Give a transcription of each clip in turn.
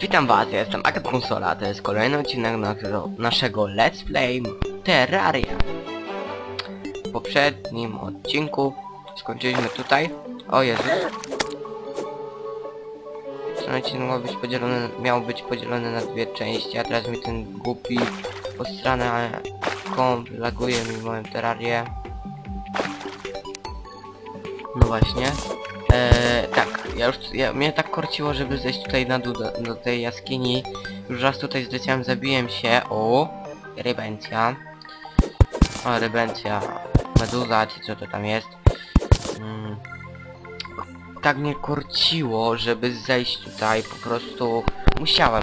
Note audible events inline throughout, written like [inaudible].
Witam was, jestem Agat Konsola, to jest kolejny odcinek naszego, naszego Let's Play Terraria. W poprzednim odcinku skończyliśmy tutaj. O Jezus. Ten odcinek miał być podzielony, miał być podzielony na dwie części, a teraz mi ten głupi postrany komp laguje mi moją terrarię. No właśnie. Eee, tak, ja już, ja, mnie tak korciło, żeby zejść tutaj na dół do, do tej jaskini. Już raz tutaj zleciałem, zabiłem się. O, rybencja. O, rybencja. Meduza, czy co to tam jest. Mm. Tak mnie korciło, żeby zejść tutaj, po prostu musiałem.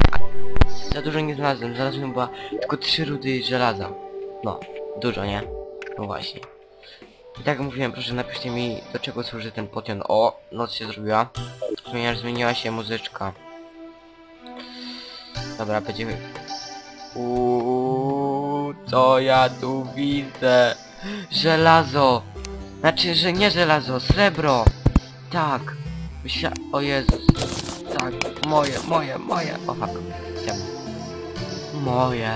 Za dużo nie znalazłem, znalazłem chyba tylko trzy rudy żelaza. No, dużo, nie? No właśnie. I tak jak mówiłem, proszę napiszcie mi do czego służy ten potion. O, noc się zrobiła. Ponieważ zmieniła się muzyczka. Dobra, będziemy... Uuu, co ja tu widzę? Żelazo! Znaczy, że nie żelazo, srebro! Tak! Myśla... O Jezus! Tak, moje, moje, moje! O fuck, chciałem. Moje!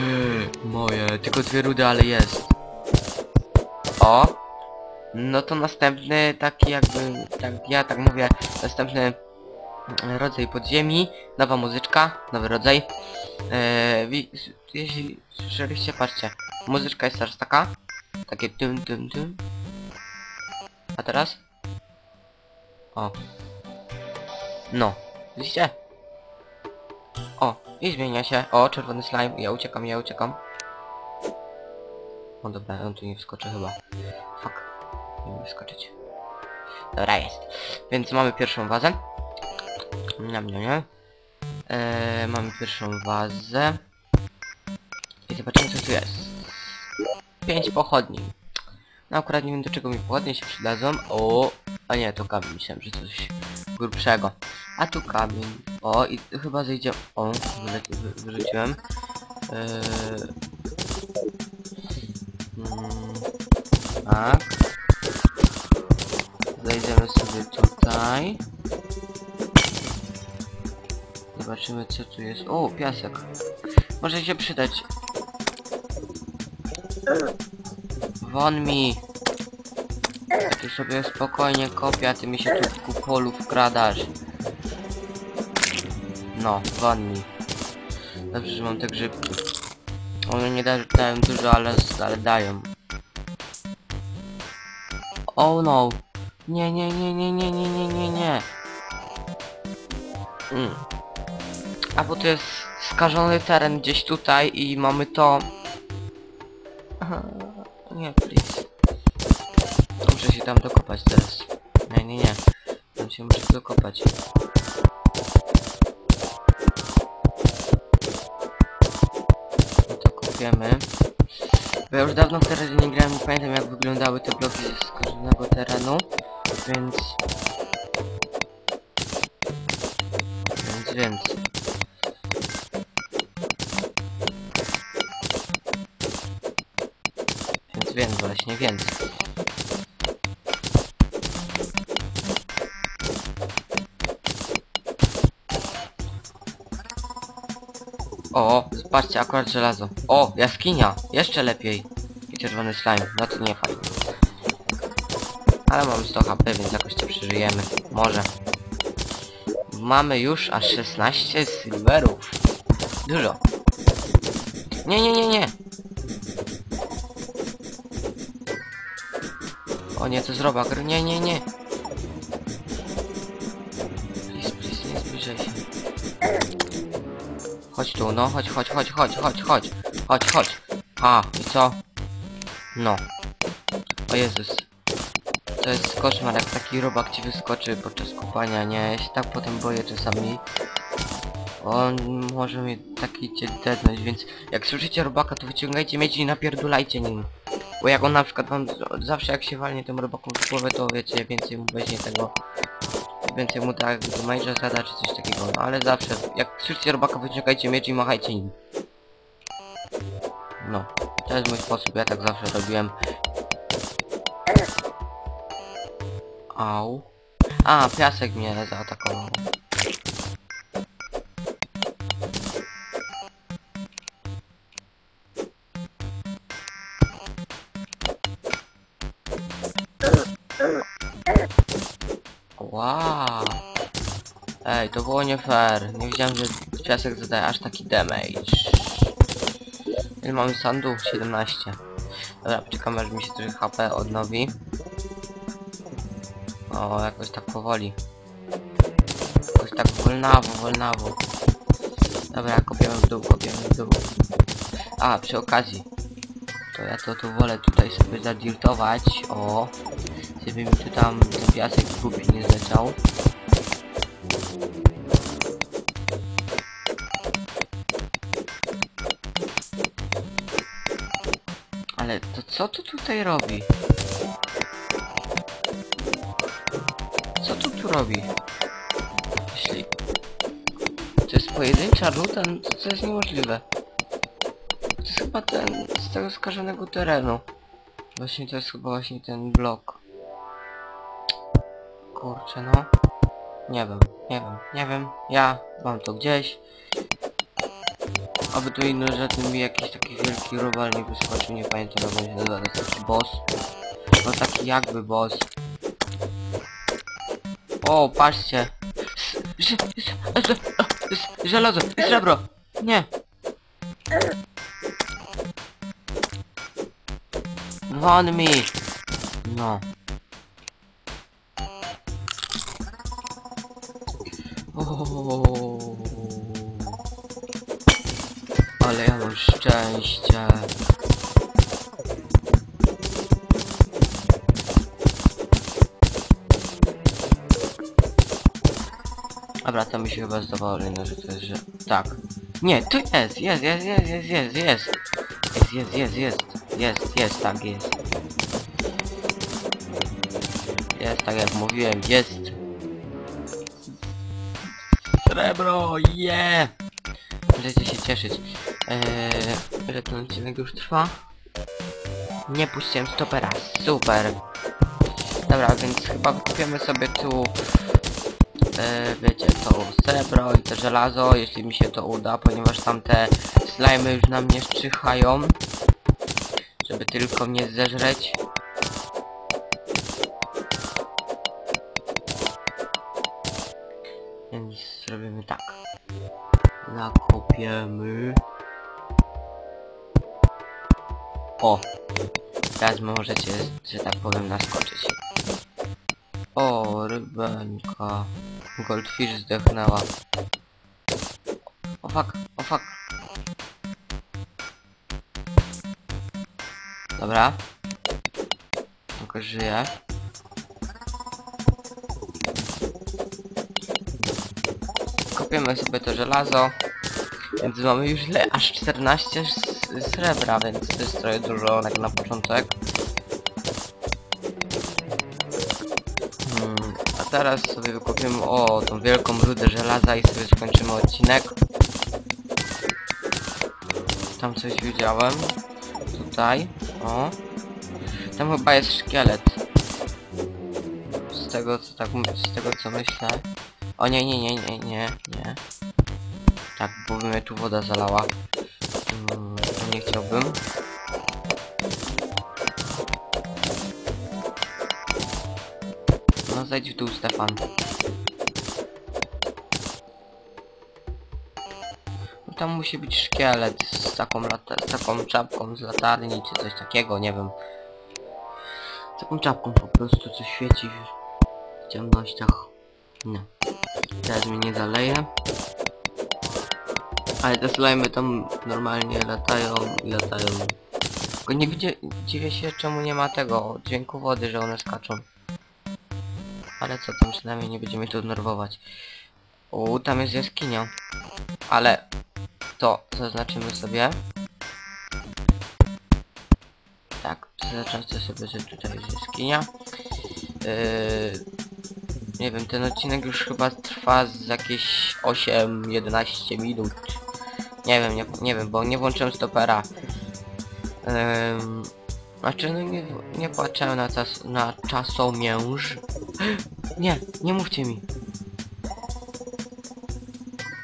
[gasps] Moje, tylko dwie rudy, ale jest. O! No to następny taki jakby, tak ja tak mówię, następny rodzaj podziemi, nowa muzyczka, nowy rodzaj. Eee, jeśli słyszeliście, patrzcie, muzyczka jest teraz taka, takie dum dum dum. A teraz? O. No, widzicie? O, i zmienia się. O, czerwony slime, ja uciekam, ja uciekam. O dobra, on tu nie wskoczy chyba. Fuck. Nie mogę wskoczyć. Dobra, jest. Więc mamy pierwszą wazę. Niam, niam, niam. Eee, mamy pierwszą wazę. I zobaczymy co tu jest. Pięć pochodni. No akurat nie wiem do czego mi pochodnie się przydadzą. O, a nie, to kamień. Myślałem, że coś grubszego. A tu kamień. O, i chyba zejdzie... O, wyrzuciłem. Eee, tak. Zejdziemy sobie tutaj. Zobaczymy co tu jest. O, piasek. Może się przydać. Won mi. Ty sobie spokojnie kopię, a ty mi się tu w kupolu wkradasz. No, won mi. Dobrze, że mam te grzybki. One nie da, dają dużo, ale, ale dają. Oh no. Nie, nie, nie, nie, nie, nie, nie, nie, nie. Mm. A bo to jest skażony teren gdzieś tutaj i mamy to... Nie, please. Muszę się tam dokopać teraz. Nie, nie, nie. Tam się muszę dokopać. Bo ja już dawno w terenie nie grałem, nie pamiętam jak wyglądały te bloki ze skażonego terenu, więc... Więc, więc... Więc, więc, właśnie, więc. O, zobaczcie, akurat żelazo. O, jaskinia! Jeszcze lepiej. I czerwony slime. No to nie fajnie. Ale mamy 100 HP, więc jakoś to przeżyjemy. Może. Mamy już aż 16 silverów. Dużo. Nie, nie, nie, nie. O nie, to zroba. Nie, nie, nie. tu, no chodź, chodź, chodź, chodź, chodź, chodź, chodź, chodź. A, i co? No. O Jezus. To jest koszmar, jak taki robak ci wyskoczy podczas kupania nie? Ja się tak potem boję czasami. On może mnie taki cię dednąć, więc jak słyszycie robaka, to wyciągajcie mieć i napierdulajcie nim. Bo jak on na przykład wam zawsze jak się walnie tym robakom w głowę, to wiecie, więcej mu weźmie tego więcej mu tak do major zada czy coś takiego, no ale zawsze jak słyszycie robaka wyciągajcie miecz i machajcie nim. No, to jest mój sposób, ja tak zawsze robiłem. Au. A, piasek mnie zaatakował. Wow. Ej, to było nie fair. Nie wiedziałem, że piasek zadaje aż taki damage. Ile mamy sandu? 17. Dobra, czekamy aż mi się trochę HP odnowi. O, jakoś tak powoli. Jakoś tak wolnawo, wolnawo. Dobra, kopiemy w dół, kopiemy w dół. A, przy okazji. To ja to tu wolę tutaj sobie zadirtować. O, żeby mi tu tam piasek głupi nie zleciał. Ale to co tu tutaj robi? Co tu tu robi? Jeśli... To jest pojedyncza no to, to jest niemożliwe. To jest chyba ten z tego skażonego terenu. Właśnie to jest chyba właśnie ten blok. Kurczę no. Nie wiem, nie wiem, nie wiem. Ja mam to gdzieś. Aby tu inny żaden mi jakiś taki wielki robal nie wyskoczył, nie pamiętam jak on się nazywa, taki boss. No taki jakby boss. O, patrzcie. Żelazo, srebro. Nie. Won mi. No. Ale ja mam szczęście. Dobra, to mi się chyba zdawało, no, że to jest, że... Tak. Nie, tu jest, jest, jest, jest, jest, jest, jest. Jest, jest, jest, jest. Jest, jest, tak jest. Jest, tak jak mówiłem, jest. Srebro, je! Możecie się cieszyć. Eee, że ten odcinek już trwa. Nie puściłem stopera, super. Dobra, więc chyba kupiemy sobie tu e, wiecie, to srebro i to żelazo, jeśli mi się to uda, ponieważ tamte slimy już na mnie szczyhają, żeby tylko mnie zeżreć. Więc zrobimy tak. Zakopiemy. O! Teraz możecie, że tak powiem, naskoczyć. O, rybenka. Goldfish zdechnęła. O fuck, o fuck. Dobra. Tylko żyje. Kopiemy sobie to żelazo. Więc mamy już ile? Aż 14 s- srebra, więc to jest trochę dużo jak na początek. Hmm, a teraz sobie wykopiemy o tą wielką rudę żelaza i sobie skończymy odcinek. Tam coś widziałem. Tutaj. O. Tam chyba jest szkielet. Z tego co tak z tego co myślę. O nie nie nie nie nie nie. Tak, bo mnie tu woda zalała. Mm, nie chciałbym. No zejdź w dół, Stefan. No, tam musi być szkielet z taką, z taką czapką z latarni, czy coś takiego, nie wiem. Z taką czapką po prostu, co świeci w ciemnościach. Nie. Teraz mnie nie zaleje. Ale te slimy tam normalnie latają i latają. Tylko nie widzę, dziwię się czemu nie ma tego dźwięku wody, że one skaczą. Ale co tam przynajmniej nie będziemy tu denerwować. U, tam jest jaskinia. Ale to zaznaczymy sobie. Tak, zaznaczcie sobie, że tutaj jest jaskinia. Yy, nie wiem, ten odcinek już chyba trwa z jakieś 8-11 minut. Nie wiem, nie, nie wiem, bo nie włączyłem stopera. Ym, znaczy, no nie, nie patrzyłem na, czas, na czasomierz. Nie, nie mówcie mi.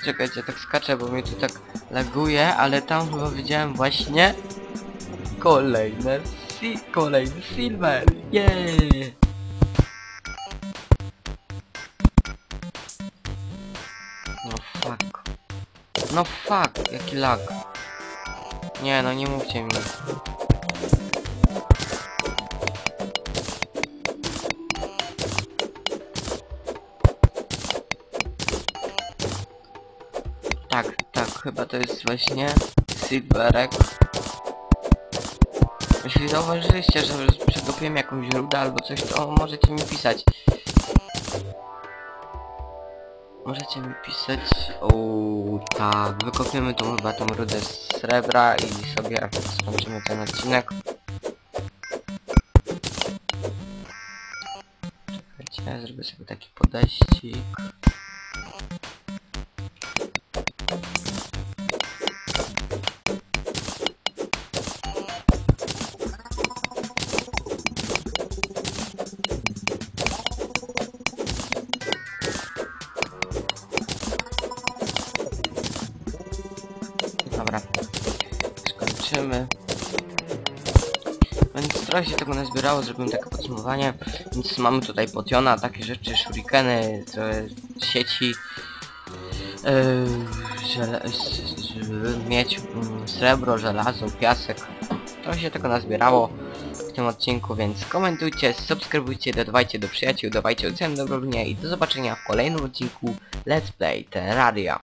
Czekajcie, tak skaczę, bo mnie tu tak laguje, ale tam chyba widziałem właśnie kolejne si kolejny silver. Yeah! No fuck, jaki lag. Nie no, nie mówcie mi. Tak, tak, chyba to jest właśnie Silverek. Jeśli zauważyliście, że przegapiłem jakąś rudę albo coś, to możecie mi pisać. Możecie mi pisać. O, tak, wykopiemy tą chyba tą rudę z srebra i sobie skończymy ten odcinek. Czekajcie, zrobię sobie taki podejścik. Trochę się tego nazbierało, zrobimy takie podsumowanie. Więc mamy tutaj potiona, takie rzeczy, shurikeny, sieci. Yy, mieć mm, srebro, żelazo, piasek. Trochę się tego nazbierało w tym odcinku, więc komentujcie, subskrybujcie, dodawajcie do przyjaciół, dawajcie ocenę dobrownie i do zobaczenia w kolejnym odcinku Let's Play Terraria.